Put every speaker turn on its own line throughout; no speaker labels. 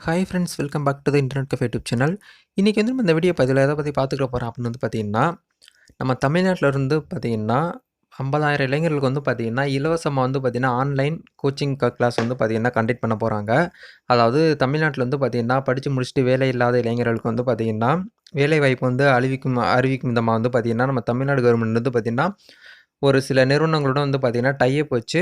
Hi friends welcome back to the internet cafe YouTube channel இன்றைக்கி வந்து நம்ம இந்த வீடியோ பதில் எதை பற்றி பார்த்துக்க போகிறோம் அப்படின்னு வந்து பார்த்திங்கன்னா நம்ம தமிழ்நாட்டில் இருந்து பார்த்தீங்கன்னா ஐம்பதாயிரம் இளைஞர்களுக்கு வந்து பார்த்தீங்கன்னா இலவசமாக வந்து பார்த்திங்கன்னா ஆன்லைன் கோச்சிங் கிளாஸ் வந்து பார்த்திங்கன்னா கண்டக்ட் பண்ண போகிறாங்க அதாவது தமிழ்நாட்டில் வந்து பார்த்தீங்கன்னா படித்து முடிச்சுட்டு வேலை இல்லாத இளைஞர்களுக்கு வந்து பார்த்திங்கன்னா வேலை வாய்ப்பு வந்து அறிவிக்கும் அறிவிக்கும் விதமாக வந்து பார்த்தீங்கன்னா நம்ம தமிழ்நாடு கவர்மெண்ட் வந்து பார்த்திங்கன்னா ஒரு சில நிறுவனங்களோட வந்து பார்த்தீங்கன்னா டைப் வச்சு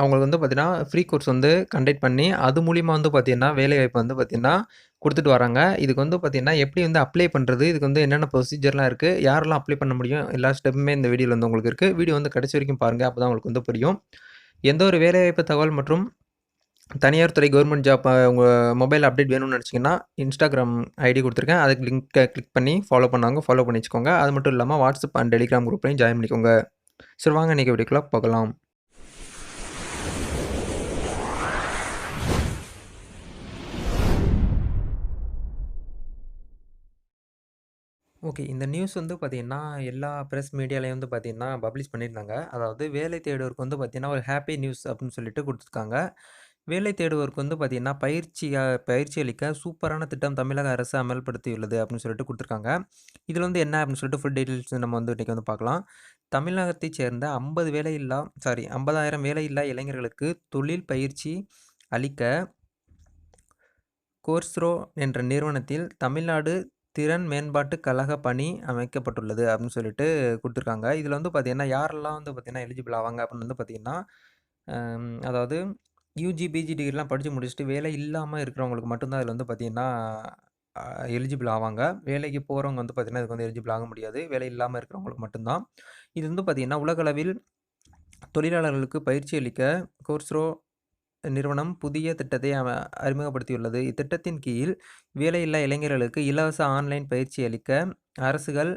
அவங்களுக்கு வந்து பார்த்தீங்கன்னா ஃப்ரீ கோர்ஸ் வந்து கண்டக்ட் பண்ணி அது மூலிமா வந்து பார்த்தீங்கன்னா வேலைவாய்ப்பு வந்து பார்த்திங்கன்னா கொடுத்துட்டு வராங்க. இதுக்கு வந்து பார்த்திங்கன்னா எப்படி வந்து அப்ளை பண்ணுறது இதுக்கு வந்து என்னென்ன ப்ரொசீஜர்லாம் இருக்குது யாரெல்லாம் அப்ளை பண்ண முடியும்? எல்லா ஸ்டெப்புமே இந்த வீடியோவில் வந்து உங்களுக்கு இருக்குது வீடியோ வந்து கடைசி வரைக்கும் பாருங்கள் அப்போ தான் உங்களுக்கு வந்து புரியும். எந்த ஒரு வேலைவாய்ப்பு தகவல் மற்றும் தனியார் துறை கவர்மெண்ட் ஜாப் உங்கள் மொபைல் அப்டேட் வேணும்னு நினச்சிங்கன்னா இன்ஸ்டாகிராம் ஐடி கொடுத்துருக்கேன். அதுக்கு லிங்க்கை கிளிக் பண்ணி ஃபாலோ பண்ணாங்க. ஃபாலோ பண்ணி வச்சுக்கோங்க. அது மட்டும் இல்லாமல் வாட்ஸ்அப் அண்ட் டெலிகிராம் குரூப்லையும் ஜாயின் பண்ணிக்கோங்க. சரி வாங்க இன்றைக்கி வீடியோக்குள்ளே பார்க்கலாம் ஓகே. இந்த நியூஸ் வந்து பார்த்தீங்கன்னா, எல்லா பிரஸ் மீடியாலயும் வந்து பார்த்தீங்கன்னா, பப்ளிஷ் பண்ணியிருந்தாங்க. அதாவது வேலை தேடுவோருக்கு வந்து பார்த்தீங்கன்னா, ஒரு ஹாப்பி நியூஸ் அப்படின்னு சொல்லிட்டு குடுத்துருக்காங்க. வேலை தேடுவோருக்கு வந்து பார்த்தீங்கன்னா, பயிற்சியா பயிற்சி அளிக்க சூப்பரான திட்டம் தமிழக அரசு அமல்படுத்தியுள்ளது அப்படின்னு சொல்லிட்டு குடுத்துருக்காங்க. இதில வந்து என்ன அப்படின்னு சொல்லிட்டு ஃபுல் டீட்டெயில்ஸ் நம்ம வந்து இன்னைக்கு வந்து பார்க்கலாம். தமிழகத்தைச் சேர்ந்த 50 வேலையில்லா சாரி 50,000 வேலையில்லா இளைஞர்களுக்கு தொழில் பயிற்சி அளிக்க கோர்ஸ்ரோ என்ற நிறுவனத்தில் தமிழ்நாடு திறன் மேம்பாட்டு கழக பணி அமைக்கப்பட்டுள்ளது அப்படின்னு சொல்லிட்டு கொடுத்துருக்காங்க இதில் வந்து பார்த்திங்கன்னா யாரெல்லாம் வந்து பார்த்திங்கன்னா எலிஜிபிள் ஆவாங்க அப்படின்னு வந்து பார்த்திங்கன்னா அதாவது யூஜி, பிஜி டிகிரிலாம் படித்து முடிச்சுட்டு வேலை இல்லாமல் இருக்கிறவங்களுக்கு மட்டும் தான் வந்து பார்த்திங்கன்னா எலிஜிபிள் ஆவாங்க. வேலைக்கு போகிறவங்க வந்து பார்த்தீங்கன்னா, இதுக்கு வந்து எலிஜிபிள் ஆக முடியாது. வேலை இல்லாமல் இருக்கிறவங்களுக்கு மட்டும்தான் இது வந்து பார்த்திங்கன்னா உலகளவில் தொழிலாளர்களுக்கு பயிற்சி அளிக்க கோர்ஸ்ரோ நிறுவனம் புதிய திட்டத்தை அறிமுகப்படுத்தியுள்ளது. இத்திட்டத்தின் கீழ் வேலையில்லா இளைஞர்களுக்கு இலவச ஆன்லைன் பயிற்சி அளிக்க அரசுகள்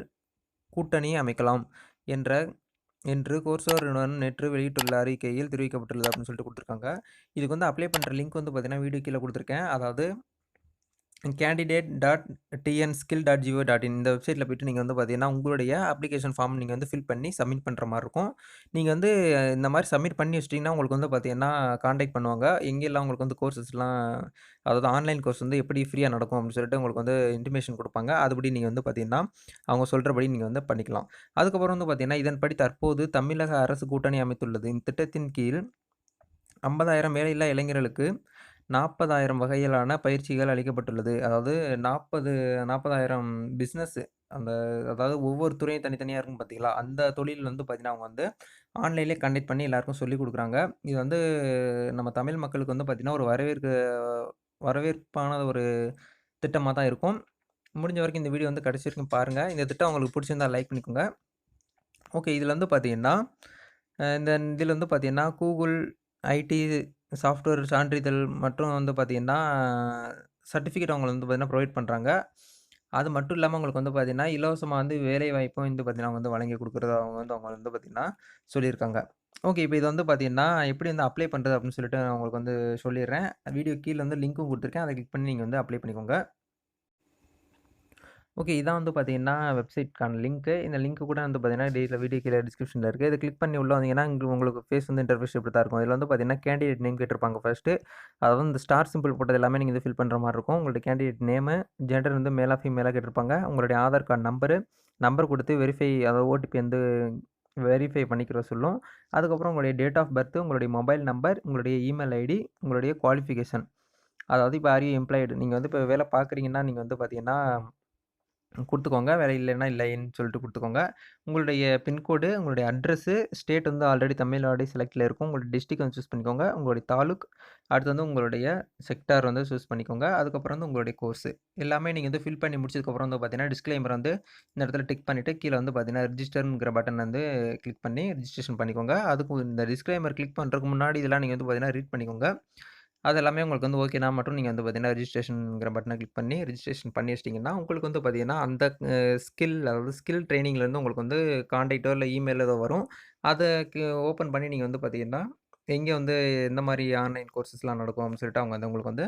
கூட்டணி அமைக்கலாம் என்ற என்று கோர்ஸ்ரோ நிறுவனம் நேற்று வெளியிட்டுள்ள அறிக்கையில் தெரிவிக்கப்பட்டுள்ளது அப்படின்னு சொல்லிட்டு கொடுத்துருக்காங்க இதுக்கு வந்து அப்ளை பண்ணுற லிங்க் வந்து பார்த்திங்கன்னா வீடியோ கீழே கொடுத்துருக்கேன் அதாவது candidate dot TN skill dot G O dot in இந்த வெப்சைட்டில் போயிட்டு நீங்கள் வந்து பார்த்தீங்கன்னா, உங்களுடைய அப்ளிகேஷன் ஃபார்ம் நீங்கள் வந்து ஃபில் பண்ணி சப்மிட் பண்ணுற மாதிரி இருக்கும். நீங்கள் வந்து இந்த மாதிரி சப்மிட் பண்ணி வச்சிட்டிங்கன்னா உங்களுக்கு வந்து பார்த்தீங்கன்னா, காண்டாக்ட் பண்ணுவாங்க. எங்கெல்லாம் உங்களுக்கு வந்து கோர்ஸஸ்லாம் அதாவது ஆன்லைன் கோர்ஸ் வந்து எப்படி ஃப்ரீயாக நடக்கும் அப்படின்னு சொல்லிட்டு உங்களுக்கு வந்து இன்டிமேஷன் கொடுப்பாங்க அதுபடி நீங்கள் வந்து பார்த்தீங்கன்னா, அவங்க சொல்கிறபடி நீங்கள் வந்து பண்ணிக்கலாம். அதுக்கப்புறம் வந்து பார்த்தீங்கன்னா, இதன்படி தற்போது தமிழக அரசு கூட்டணி அமைத்துள்ளது. இந்த திட்டத்தின் கீழ் 50,000 வேலையில்லா இளைஞர்களுக்கு 40,000 வகையிலான பயிற்சிகள் அளிக்கப்பட்டுள்ளது. அதாவது 40 40,000 பிசினஸ் அந்த அதாவது ஒவ்வொரு துறையும் தனித்தனியா இருக்கும் பார்த்தீங்களா? அந்த தொழில் வந்து பார்த்தீங்கன்னா, அவங்க வந்து ஆன்லைன்லேயே கண்டக்ட் பண்ணி எல்லாருக்கும் சொல்லிக் குடுக்குறாங்க. இது வந்து நம்ம தமிழ் மக்களுக்கு வந்து பார்த்தீங்கன்னா, ஒரு வரவேற்க வரவேற்பான ஒரு திட்டமா தான் இருக்கும். முடிஞ்ச வரைக்கும் இந்த வீடியோ வந்து கடைசி வரைக்கும் பாருங்க. இந்த திட்டம் உங்களுக்கு புடிச்சிருந்தா லைக் பண்ணிக்கோங்க. ஓகே. இதில வந்து பார்த்தீங்கன்னா, அ இந்த இதில வந்து பார்த்தீங்கன்னா, கூகுள் ஐடி சாஃப்ட்வேர் சான்றிதழ் மற்றும் வந்து பார்த்தீங்கன்னா, சர்டிஃபிகேட் அவங்களுக்கு வந்து பார்த்தீங்கன்னா, ப்ரொவைட் பண்றாங்க. அது மட்டும் இல்லாம உங்களுக்கு வந்து பார்த்தீங்கன்னா, இலவசமா வந்து வேலை வாய்ப்பும் வந்து பார்த்தீங்கன்னா, அவங்க வந்து வழங்கி குடுக்குறதா அவங்க வந்து அவங்க வந்து பார்த்தீங்கன்னா, சொல்லியிருக்காங்க. ஓகே. இப்ப இது வந்து பார்த்தீங்கன்னா, எப்படி வந்து அப்ளை பண்றது அப்படின்னு சொல்லிட்டு நான் உங்களுக்கு வந்து சொல்லிர்றேன். வீடியோ கீழ வந்து லிங்க்கும் குடுத்துருக்கேன். அத கிளிக் பண்ணி நீங்க வந்து அப்ளை பண்ணிக்கோங்க. ஓகே. இதான் வந்து பார்த்தீங்கன்னா, வெப்சைட்க்கான லிங்க்கு. இந்த லிங்க் கூட வந்து பார்த்தீங்கன்னா, டீல வீடியோ கீழே டிஸ்கிரிப்ஷனில் இருக்குது இது கிளிக் பண்ணி உள்ள வந்தீங்கன்னா, உங்களுக்கு ஃபேஸ் வந்து இன்டர்ஃபேஸ் இப்படி தான் இருக்கும். இதில் வந்து பார்த்தீங்கன்னா, கேண்டிடேட் நேம் கேட்டிருப்பாங்க ஃபஸ்ட்டு அதாவது இந்த ஸ்டார் சிம்பிள் போட்டது எல்லாமே நீங்கள் வந்து ஃபில் பண்ணுற மாதிரி இருக்கும். உங்களுடைய கேண்டிடேட் நேமு, ஜெண்டர் வந்து மேலா, ஃபீமேலாக கேட்டிருப்பாங்க. உங்களுடைய ஆதார் கார்டு நம்பரு, நம்பர் கொடுத்து வெரிஃபை அதாவது ஓடிபி வந்து வெரிஃபை பண்ணிக்கிற சொல்லும். அதுக்கப்புறம் உங்களுடைய டேட் ஆஃப் பர்த், உங்களுடைய மொபைல் நம்பர், உங்களுடைய இமெயில் ஐடி, உங்களுடைய குவாலிஃபிகேஷன். அதாவது இப்போ ஆர் யூ எம்ப்ளாய்டு நீங்கள் வந்து இப்போ வேலை பார்க்குறீங்கன்னா, நீங்கள் வந்து பார்த்தீங்கன்னா கொடுத்துக்கோங்க வேலை இல்லைன்னா இல்லைன்னு சொல்லிட்டு கொடுத்துக்கோங்க உங்களுடைய பின்கோடு, உங்களுடைய அட்ரஸ்ஸு ஸ்டேட் வந்து ஆல்ரெடி தமிழ்நாடு செலக்டில் இருக்கும். உங்களுடைய டிஸ்ட்ரிக் வந்து சூஸ் பண்ணிக்கோங்க. உங்களுடைய தாலுக், அடுத்து வந்து உங்களுடைய செக்டார் வந்து சூஸ் பண்ணிக்கோங்க. அதுக்கப்புறம் வந்து உங்களுடைய கோர்ஸு. எல்லாமே நீங்கள் வந்து ஃபில் பண்ணி முடிச்சதுக்கப்புறம் வந்து பார்த்தீங்கன்னா, டிஸ்க்ளைமர் வந்து இந்த இடத்துல டிக் பண்ணிவிட்டு கீழே வந்து பார்த்தீங்கன்னா, ரிஜிஸ்டர்ங்கிற பட்டன் வந்து கிளிக் பண்ணி ரிஜிஸ்ட்ரேஷன் பண்ணிக்கோங்க. அதுக்கு இந்த டிஸ்க்ளைமர் கிளிக் பண்ணுறதுக்கு முன்னாடி இதெல்லாம் நீங்கள் வந்து பார்த்தீங்கன்னா, ரீட் பண்ணிக்கோங்க. அது எல்லாமே உங்களுக்கு வந்து ஓகேனா மட்டும் நீங்கள் வந்து பார்த்தீங்கன்னா, ரிஜிஸ்ட்ரேஷன்ங்கிற பட்டனை கிளிக் பண்ணி ரிஜிஸ்ட்ரேஷன் பண்ணி வச்சிட்டிங்கன்னா உங்களுக்கு வந்து பார்த்தீங்கன்னா, அந்த ஸ்கில் அதாவது ஸ்கில் ட்ரைனிங்லேருந்து உங்களுக்கு வந்து காண்டாக்டோ இல்லை இமெயில் ஏதோ வரும். அதை ஓப்பன் பண்ணி நீங்கள் வந்து பார்த்தீங்கன்னா, எங்கே வந்து எந்த மாதிரி ஆன்லைன் கோர்ஸஸ்லாம் நடக்கும் அப்படின்னு சொல்லிட்டு அவங்க வந்து உங்களுக்கு வந்து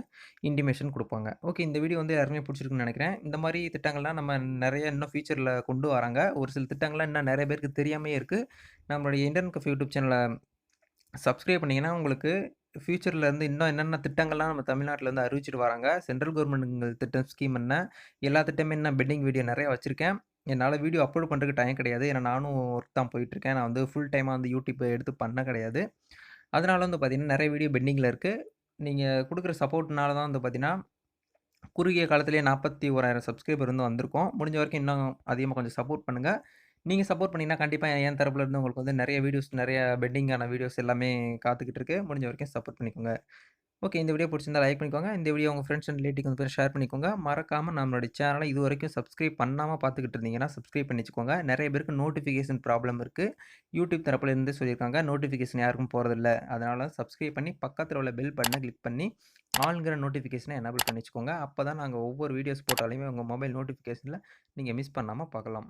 இன்டிமேஷன் கொடுப்பாங்க ஓகே. இந்த வீடியோ வந்து யாருமே பிடிச்சிருக்குன்னு நினைக்கிறேன் இந்த மாதிரி திட்டங்கள்லாம் நம்ம நிறைய இன்னும் ஃபியூச்சரில் கொண்டு வராங்க. ஒரு சில திட்டங்கள்லாம் இன்னும் நிறைய பேருக்கு தெரியாமே இருக்குது நம்மளுடைய இன்டர்நெட் யூடியூப் சேனலை சப்ஸ்கிரைப் பண்ணிங்கன்னா உங்களுக்கு ஃபியூச்சர்ல இருந்து இன்னும் என்னென்ன திட்டங்கள்லாம் நம்ம தமிழ்நாட்டில் வந்து அறிவிச்சுட்டு வராங்க. சென்ட்ரல் கவர்மெண்ட்கள் திட்டம், ஸ்கீம் என்ன? எல்லா திட்டமுமே இன்னும் பெண்டிங் வீடியோ நிறைய வச்சுருக்கேன் என்னால் வீடியோ அப்லோட் பண்ணுறதுக்கு டைம் கிடையாது. ஏன்னா நானும் ஒர்க் தான் போயிட்டுருக்கேன். நான் வந்து ஃபுல் டைமாக வந்து யூடியூப் எடுத்து பண்ண கிடையாது. அதனால வந்து பார்த்தீங்கன்னா, நிறைய வீடியோ பெண்டிங்கில் இருக்குது நீங்கள் கொடுக்குற சப்போர்ட்னால தான் வந்து பார்த்திங்கன்னா குறுகிய காலத்திலே நாற்பத்தி ஓராயிரம் சப்ஸ்கிரைபர் வந்து வந்திருக்கோம். முடிஞ்ச வரைக்கும் இன்னும் அதிகமாக கொஞ்சம் சப்போர்ட் பண்ணுங்கள் நீங்கள் சப்போர்ட் பண்ணீங்கன்னா, கண்டிப்பாக என் தரப்புலேருந்து உங்களுக்கு வந்து நிறைய வீடியோஸ் நிறைய பெண்டிங்கான வீடியோஸ் எல்லாமே காத்துக்கிட்டு இருக்கு. முடிஞ்ச வரைக்கும் சப்போர்ட் பண்ணிக்கோங்க. ஓகே. இந்த வீடியோ பிடிச்சிருந்தா லைக் பண்ணிக்கோங்க. இந்த வீடியோ உங்கள் ஃப்ரெண்ட்ஸ் அண்ட் ரிலேட்டிவ் வந்து ஷேர் பண்ணிக்கோங்க. மறக்காம நம்மளுடைய இது வரைக்கும் சப்ஸ்கிரைப் பண்ணாமல் பார்த்துக்கிட்டு இருந்தீங்கன்னா, சப்ஸ்கிரைப் பண்ணிச்சுக்கோங்க நிறைய பேருக்கு நோட்டிஃபிகேஷன் ப்ராப்ளம் இருக்குது யூடியூப் தரப்புலேருந்து சொல்லியிருக்காங்க. நோட்டிஃபிகேஷன் யாருக்கும் போகிறதில்ல அதனால் சப்ஸ்கிரைப் பண்ணி பக்கத்தில் உள்ள பெல் பட்டனை கிளிக் பண்ணி, ஆளுங்கிற நோட்டிஃபிகேஷனை எனேபிள் பண்ணிச்சுக்கோங்க அப்போ தான் நாங்கள் ஒவ்வொரு வீடியோஸ் போட்டாலுமே உங்கள் மொபைல் நோட்டிஃபிகேஷனில் நீங்கள் மிஸ் பண்ணாமல் பார்க்கலாம்.